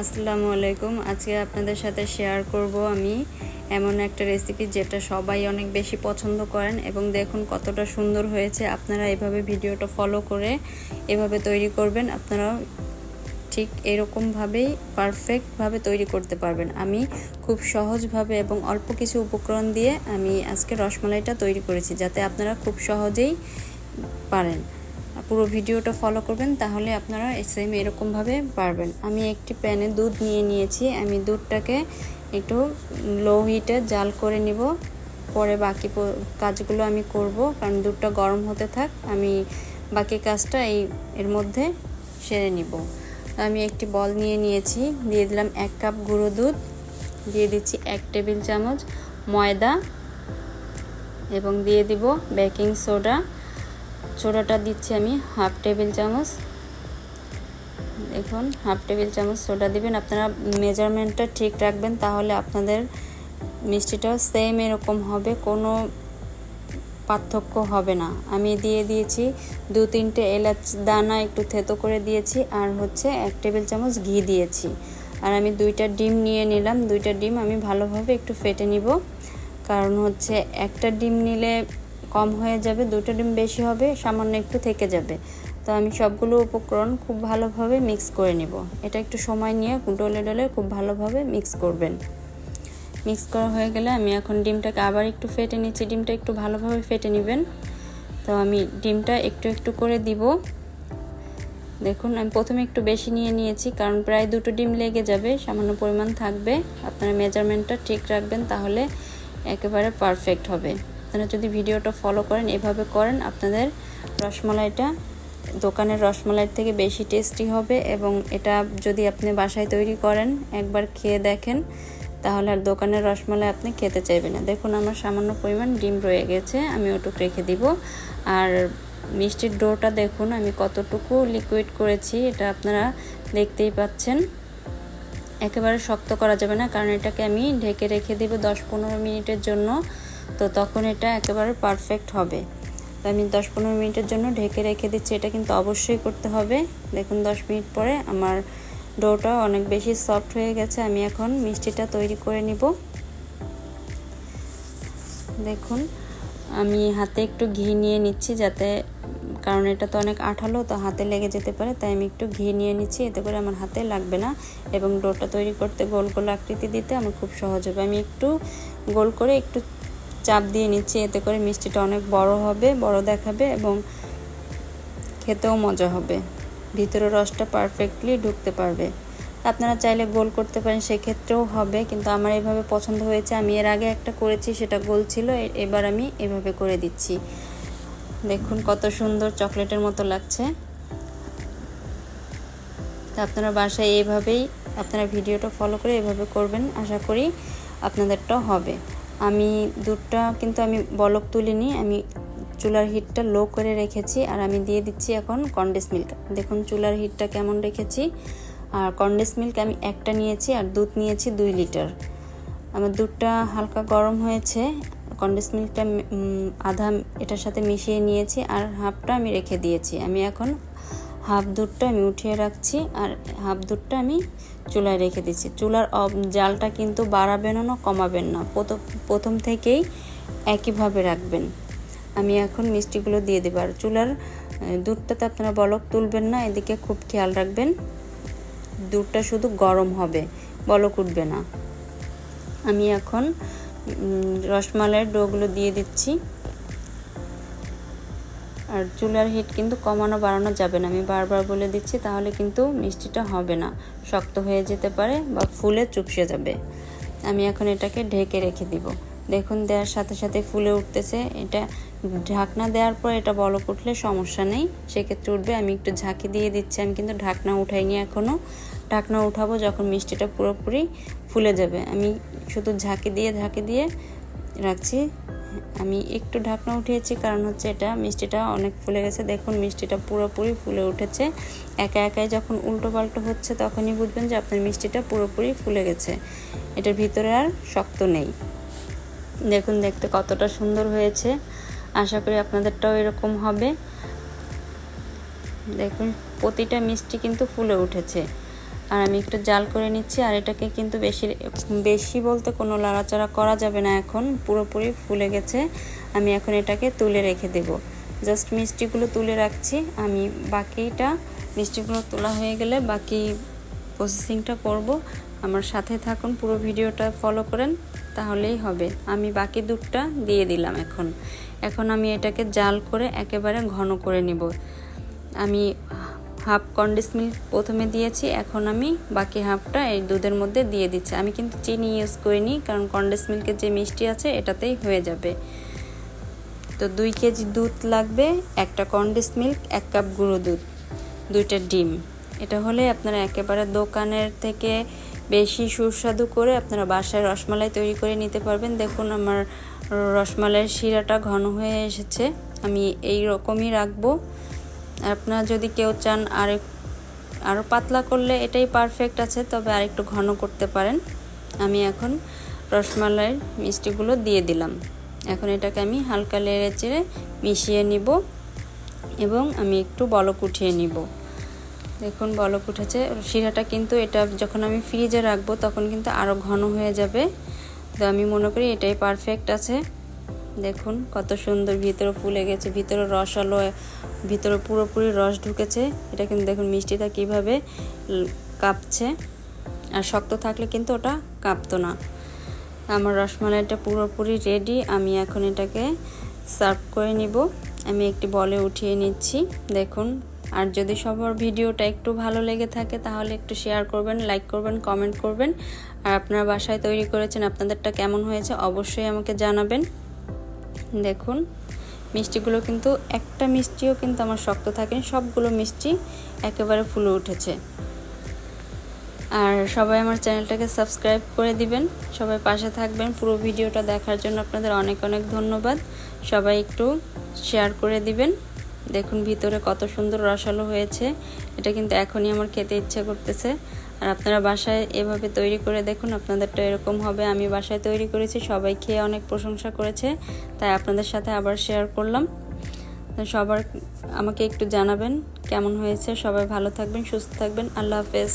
আসসালামু আলাইকুম। আজকে আপনাদের সাথে শেয়ার করব আমি এমন একটা রেসিপি যেটা সবাই অনেক বেশি পছন্দ করেন এবং দেখুন কতটা সুন্দর হয়েছে। আপনারা এভাবে ভিডিওটা ফলো করে এভাবে তৈরি করবেন। আপনারা ঠিক এরকমভাবেই পারফেক্টভাবে তৈরি করতে পারবেন। আমি খুব সহজভাবে এবং অল্প কিছু উপকরণ দিয়ে আমি আজকে রসমালাইটা তৈরি করেছি যাতে আপনারা খুব সহজেই পারেন। পুরো ভিডিওটা ফলো করবেন, তাহলে আপনারা সেম এরকমভাবে পারবেন। আমি একটি প্যানে দুধ নিয়ে নিয়েছি, আমি দুধটাকে একটু লো হিটে জাল করে নিব। পরে বাকি কাজগুলো আমি করব, কারণ দুধটা গরম হতে থাক, আমি বাকি কাজটা এই, এর মধ্যে সেরে নিব। আমি একটি বল নিয়ে নিয়েছি, দিয়ে দিলাম এক কাপ গুঁড়ো দুধ, দিয়ে দিচ্ছি এক টেবিল চামচ ময়দা, এবং দিয়ে দিব বেকিং সোডা। সোডাটা দিচ্ছি আমি, হাফ টেবিল চামচ। দেখুন, হাফ টেবিল চামচ সোডা দিবেন। আপনারা মেজারমেন্টটা ঠিক রাখবেন, তাহলে আপনাদের মিষ্টিটাও সেম এরকম হবে, কোনো পার্থক্য হবে না। আমি দিয়ে দিয়েছি দু তিনটে এলাচ দানা একটু থেতো করে দিয়েছি, আর হচ্ছে এক টেবিল চামচ ঘি দিয়েছি। আর আমি দুইটা ডিম নিয়ে নিলাম, দুইটা ডিম আমি ভালোভাবে একটু ফেটে নিব। কারণ হচ্ছে একটা ডিম নিলে কম হয়ে যাবে, দুটো ডিম বেশি হবে, সামান্য একটু থেকে যাবে। তো আমি সবগুলো উপকরণ খুব ভালোভাবে মিক্স করে নিব। এটা একটু সময় নিয়ে ডলে ডলে খুব ভালোভাবে মিক্স করবেন। মিক্স করা হয়ে গেলে আমি এখন ডিমটাকে আবার একটু ফেটে নিচ্ছি। ডিমটা একটু ভালোভাবে ফেটে নেবেন। তো আমি ডিমটা একটু একটু করে দিব। দেখুন, আমি প্রথমে একটু বেশি নিয়ে নিয়েছি, কারণ প্রায় দুটো ডিম লেগে যাবে, সামান্য পরিমাণ থাকবে। আপনারা মেজারমেন্টটা ঠিক রাখবেন, তাহলে একেবারে পারফেক্ট হবে। আপনারা যদি ভিডিওটা ফলো করেন, এভাবে করেন, আপনাদের রসমালাইটা, দোকানের রসমালাইয়ের থেকে বেশি টেস্টি হবে এবং এটা যদি আপনি বাসায় তৈরি করেন, একবার খেয়ে দেখেন, তাহলে আর দোকানের রসমালাই আপনি খেতে চাইবেন না। দেখুন, আমার সামান্য পরিমাণ ডিম রয়ে গেছে, আমি ওটুক রেখে দিব। আর মিষ্টির ডোটা দেখুন, আমি কতটুকু লিকুইড করেছি, এটা আপনারা দেখতেই পাচ্ছেন। একেবারে শক্ত করা যাবে না, কারণ এটাকে আমি ঢেকে রেখে দিব দশ পনেরো মিনিটের জন্য। তো তখন এটা একেবারে পারফেক্ট হবে। তো আমি দশ পনেরো মিনিটের জন্য ঢেকে রেখে দিচ্ছি। এটা কিন্তু অবশ্যই করতে হবে। দেখুন, দশ মিনিট পরে আমার ডোটা অনেক বেশি সফট হয়ে গেছে। আমি এখন মিষ্টিটা তৈরি করে নিব। দেখুন, আমি হাতে একটু ঘি নিয়ে নিচ্ছি যাতে, কারণ এটা তো অনেক আঠালো, তো হাতে লেগে যেতে পারে, তাই আমি একটু ঘি নিয়ে নিচ্ছি। এতে করে আমার হাতে লাগবে না এবং ডোটা তৈরি করতে গোল গোল আকৃতি দিতে আমার খুব সহজ হবে। আমি একটু গোল করে একটু চাপ দিয়ে নিচ্ছি, এতে করে মিষ্টিটা অনেক বড় হবে, বড় দেখাবে এবং খেতেও মজা হবে। ভিতরে রসটা পারফেক্টলি ঢুকতে পারবে। আপনারা চাইলে গোল করতে পারেন, সেক্ষেত্রেও হবে, কিন্তু আমার এভাবে পছন্দ হয়েছে। আমি এর আগে একটা করেছি, সেটা গোল ছিল এবার আমি এভাবে করে দিচ্ছি। দেখুন কত সুন্দর চকলেটের মতো লাগছে। আপনারা বাসায় এইভাবেই আপনারা ভিডিওটা ফলো করে এভাবে করবেন, আশা করি আপনাদেরটাও হবে। আমি দুধটা কিন্তু আমি বলক তুলিনি, আমি চুলার হিটটা লো করে রেখেছি আর আমি দিয়ে দিচ্ছি এখন কন্ডেন্স মিল্ক দেখুন চুলার হিটটা কেমন রেখেছি। আর কন্ডেন্স মিল্ক আমি একটা নিয়েছি আর দুধ নিয়েছি দুই লিটার। আমার দুধটা হালকা গরম হয়েছে কন্ডেন্স মিল্কটা আধা এটার সাথে মিশিয়ে নিয়েছি আর হাফটা আমি রেখে দিয়েছি। আমি এখন হাফ দুধটা আমি উঠিয়ে রাখছি আর হাফ দুধটা আমি চুলায় রেখে দিচ্ছি। চুলার জালটা কিন্তু বাড়াবেন না, কমাবেন না। প্রথম থেকেই একইভাবে রাখবেন। আমি এখন মিষ্টিগুলো দিয়ে দেবো। আর চুলার দুধটাতে আপনারা বলক তুলবেন না, এদিকে খুব খেয়াল রাখবেন। দুধটা শুধু গরম হবে, বলক উঠবে না। আমি এখন রসমালাইয়ের ডোগুলো দিয়ে দিচ্ছি। আর চুলার হিট কিন্তু কমানো বাড়ানো যাবে না। আমি বারবার বলে দিচ্ছি, তাহলে কিন্তু মিষ্টিটা হবে না। শক্ত হয়ে যেতে পারে বা ফুলে চুপসে যাবে। আমি এখন এটাকে ঢেকে রেখে দিব। দেখুন, দেওয়ার সাথে সাথে ফুলে উঠতেছে। এটা ঢাকনা দেওয়ার পর এটা বলক উঠলে সমস্যা নেই। সেক্ষেত্রে উঠবে। আমি একটু ঝাঁকি দিয়ে দিচ্ছি। আমি কিন্তু ঢাকনা উঠাইনি এখনও ঢাকনা উঠাবো যখন মিষ্টিটা পুরোপুরি ফুলে যাবে। আমি শুধু ঝাঁকি দিয়ে ঝাঁকি দিয়ে রাখছি। আমি একটু ঢাকনা উঠিয়েছি, কারণ হচ্ছে এটা মিষ্টিটা অনেক ফুলে গেছে। দেখুন, মিষ্টিটা পুরোপুরি ফুলে উঠেছে। একা একাই যখন উল্টো পাল্টো হচ্ছে, তখনই বুঝবেন যে আপনার মিষ্টিটা পুরোপুরি ফুলে গেছে। এটার ভিতরে আর শক্ত নেই। দেখুন, দেখতে কতটা সুন্দর হয়েছে। আশা করি আপনাদেরটাও এরকম হবে। দেখুন, প্রতিটা মিষ্টি কিন্তু ফুলে উঠেছে। আর আমি একটু জাল করে নিচ্ছি, আর এটাকে কিন্তু বেশি বেশি বলতে কোনো লাড়াচাড়া করা যাবে না এখন, পুরোপুরি ফুলে গেছে। আমি এখন এটাকে তুলে রেখে দেব। জাস্ট মিষ্টিগুলো তুলে রাখছি। আমি বাকিটা, মিষ্টিগুলো তোলা হয়ে গেলে বাকি প্রসেসিংটা করব। আমার সাথে থাকুন, পুরো ভিডিওটা ফলো করেন, তাহলেই হবে। আমি বাকি দুধটা দিয়ে দিলাম এখন। এখন আমি এটাকে জাল করে একেবারে ঘন করে নিব। আমি হাফ কন্ডেন্স মিল্ক প্রথমে দিয়েছি, এখন আমি বাকি হাফটা এই দুধের মধ্যে দিয়ে দিচ্ছি। আমি কিন্তু চিনি ইউজ করিনি, কারণ কন্ডেন্স মিল্কের যে মিষ্টি আছে, এটাতেই হয়ে যাবে। তো দুই কেজি দুধ লাগবে, একটা কন্ডেন্স মিল্ক, এক কাপ গুঁড়ো দুধ, দুইটা ডিম। এটা হলে আপনারা একেবারে দোকানের থেকে বেশি সুস্বাদু করে আপনারা বাসায় রসমালাই তৈরি করে নিতে পারবেন। দেখুন আমার রসমালাইয়ের শিরাটা ঘন হয়ে এসেছে। আমি এই রকমই রাখব। আপনারা যদি কেউ চান আর আরও পাতলা করলে এটাই পারফেক্ট আছে, তবে আরেকটু ঘন করতে পারেন। আমি এখন রসমালাইয়ের মিষ্টিগুলো দিয়ে দিলাম। এখন এটাকে আমি হালকা লেড়ে চেড়ে মিশিয়ে নিব এবং আমি একটু বলক উঠিয়ে নিব। দেখুন, বলক উঠেছে। শিরাটা কিন্তু এটা যখন আমি ফ্রিজে রাখব তখন কিন্তু আরও ঘন হয়ে যাবে। তো আমি মনে করি এটাই পারফেক্ট আছে। দেখুন, কত সুন্দর ভিতরে ফুলে গেছে, ভিতরে রস আলো, ভিতরে পুরোপুরি রস ঢুকেছে। এটা কিন্তু দেখুন মিষ্টিটা কীভাবে কাঁপছে। আর শক্ত থাকলে কিন্তু ওটা কাঁপতো না। আমার রসমালাইটা পুরোপুরি রেডি আমি এখন এটাকে সার্ভ করে নিব। আমি একটি বলে উঠিয়ে নিচ্ছি। দেখুন, আর যদি সবার ভিডিওটা একটু ভালো লেগে থাকে, তাহলে একটু শেয়ার করবেন লাইক করবেন কমেন্ট করবেন। আর আপনারা বাসায় তৈরি করেছেন, আপনাদেরটা কেমন হয়েছে, অবশ্যই আমাকে জানাবেন। দেখুন, মিষ্টিগুলো কিন্তু, একটা মিষ্টিও কিন্তু আমার শক্ত থাকেনি সবগুলো মিষ্টি একেবারে ফুলে উঠেছে। আর সবাই আমার চ্যানেলটাকে সাবস্ক্রাইব করে দিবেন। সবাই পাশে থাকবেন। পুরো ভিডিওটা দেখার জন্য আপনাদের অনেক অনেক ধন্যবাদ। সবাই একটু শেয়ার করে দিবেন। দেখুন ভিতরে কত সুন্দর রসালো হয়েছে। এটা কিন্তু এখনই আমার খেতে ইচ্ছে করতেছে। আর আপনারা বাসায় এভাবে তৈরি করে দেখুন, আপনাদেরটা এরকম হবে। আমি বাসায় তৈরি করেছি, সবাই খেয়ে অনেক প্রশংসা করেছে, তাই আপনাদের সাথে আবার শেয়ার করলাম। সবার আমাকে একটু জানাবেন কেমন হয়েছে, সবাই ভালো থাকবেন, সুস্থ থাকবেন, আল্লাহ হাফেজ।